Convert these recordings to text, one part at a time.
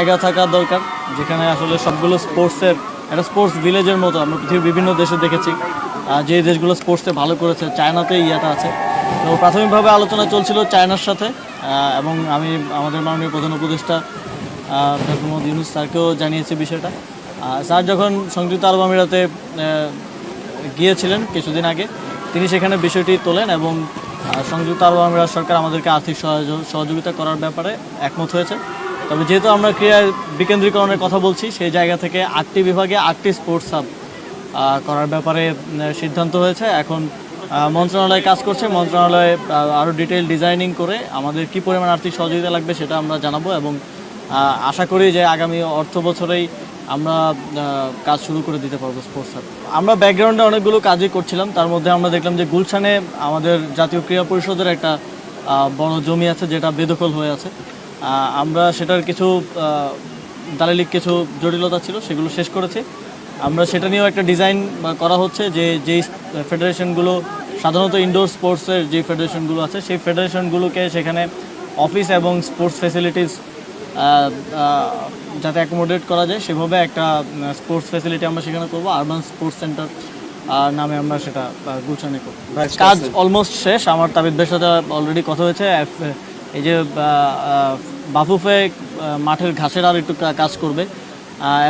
জায়গা থাকা দরকার, যেখানে আসলে সবগুলো স্পোর্টসের একটা স্পোর্টস ভিলেজের মতো আমরা পৃথিবীর বিভিন্ন দেশে দেখেছি। যে দেশগুলো স্পোর্টসে ভালো করেছে চায়নাতে ইয়েটা আছে। তো প্রাথমিকভাবে আলোচনা চলছিল চায়নার সাথে এবং আমি আমাদের মাননীয় প্রধান উপদেষ্টা ডক্টর মোহাম্মদ ইউনুস স্যারকেও জানিয়েছি বিষয়টা। স্যার যখন সংযুক্ত আরব আমিরাতে গিয়েছিলেন কিছুদিন আগে, তিনি সেখানে বিষয়টি তোলেন এবং সংযুক্ত আরব আমিরাত সরকার আমাদেরকে আর্থিক সহযোগ- সহযোগিতা করার ব্যাপারে একমত হয়েছে। তবে যেহেতু আমরা ক্রীড়ার বিকেন্দ্রীকরণের কথা বলছি, সেই জায়গা থেকে আটটি বিভাগে আটটি স্পোর্টস সাব করার ব্যাপারে সিদ্ধান্ত হয়েছে। এখন মন্ত্রণালয় কাজ করছে। মন্ত্রণালয়ে আরও ডিটেল ডিজাইনিং করে আমাদের কি পরিমাণ আর্থিক সহযোগিতা লাগবে সেটা আমরা জানাব এবং আশা করি যে আগামী অর্থ বছরেই আমরা কাজ শুরু করে দিতে পারব স্পোর্টস হাব আমরা ব্যাকগ্রাউন্ডে অনেকগুলো কাজই করছিলাম। তার মধ্যে আমরা দেখলাম যে গুলশানে আমাদের জাতীয় ক্রীড়া পরিষদের একটা বড় জমি আছে যেটা বেদখল হয়ে আছে। আমরা সেটার কিছু দালালিক কিছু জটিলতা ছিল সেগুলো শেষ করেছি। আমরা সেটা নিয়েও একটা ডিজাইন করা হচ্ছে যে যেই ফেডারেশনগুলো সাধারণত ইনডোর স্পোর্টসের যে ফেডারেশনগুলো আছে সেই ফেডারেশনগুলোকে সেখানে অফিস এবং স্পোর্টস ফেসিলিটিস যাতে অ্যাকোমোডেট করা যায় সেভাবে একটা স্পোর্টস ফেসিলিটি আমরা সেখানে করব। আরবান স্পোর্টস সেন্টার নামে আমরা সেটা গুলশানে করব। কাজ অলমোস্ট শেষ। আমার তাবিদ ভাইয়ের সাথে অলরেডি কথা হয়েছে। এই যে বাফুফে মাঠের ঘাসের আর একটু কাজ করবে।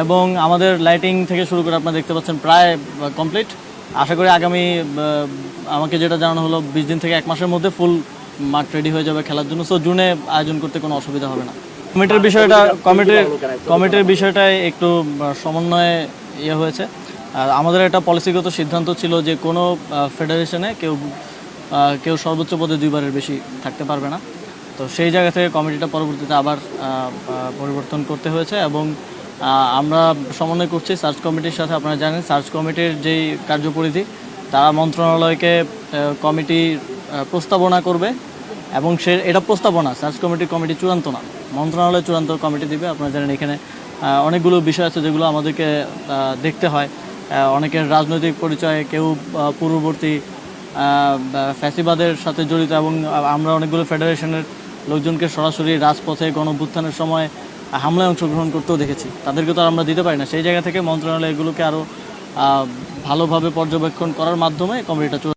এবং আমাদের লাইটিং থেকে শুরু করে আপনারা দেখতে পাচ্ছেন প্রায় কমপ্লিট আশা করি আগামী আমাকে যেটা জানানো হলো, বিশ দিন থেকে এক মাসের মধ্যে ফুল মাঠ রেডি হয়ে যাবে খেলার জন্য। সো জুনে আয়োজন করতে কোনো অসুবিধা হবে না। কমিটির বিষয়টা কমিটির কমিটির বিষয়টায় একটু সমন্বয়ে ইয়ে হয়েছে। আর আমাদের একটা পলিসিগত সিদ্ধান্ত ছিল যে কোনো ফেডারেশনে কেউ কেউ সর্বোচ্চ পদে দুইবারের বেশি থাকতে পারবে না। তো সেই জায়গা থেকে কমিটিটা পরবর্তীতে আবার পরিবর্তন করতে হয়েছে এবং আমরা সমন্বয় করছি সার্চ কমিটির সাথে, আপনারা জানেন সার্চ কমিটির যেই কার্যপরিধি, তারা মন্ত্রণালয়কে কমিটি প্রস্তাবনা করবে এবং সে, এটা প্রস্তাবনা, সার্চ কমিটির কমিটি চূড়ান্ত না, মন্ত্রণালয় চূড়ান্ত কমিটি দিবে, আপনারা জানেন এখানে অনেকগুলো বিষয় আছে যেগুলো আমাদেরকে দেখতে হয় অনেকের রাজনৈতিক পরিচয়, কেউ পূর্ববর্তী ফ্যাসিবাদের সাথে জড়িত এবং আমরা অনেকগুলো ফেডারেশনের লোকজনকে সরাসরি রাজপথে গণভ্যুত্থানের সময় হামলায় অংশগ্রহণ করতেও দেখেছি। তাদেরকে তো আর আমরা দিতে পারি না। সেই জায়গা থেকে মন্ত্রণালয় এগুলোকে আরও ভালোভাবে পর্যবেক্ষণ করার মাধ্যমে কমিটিটা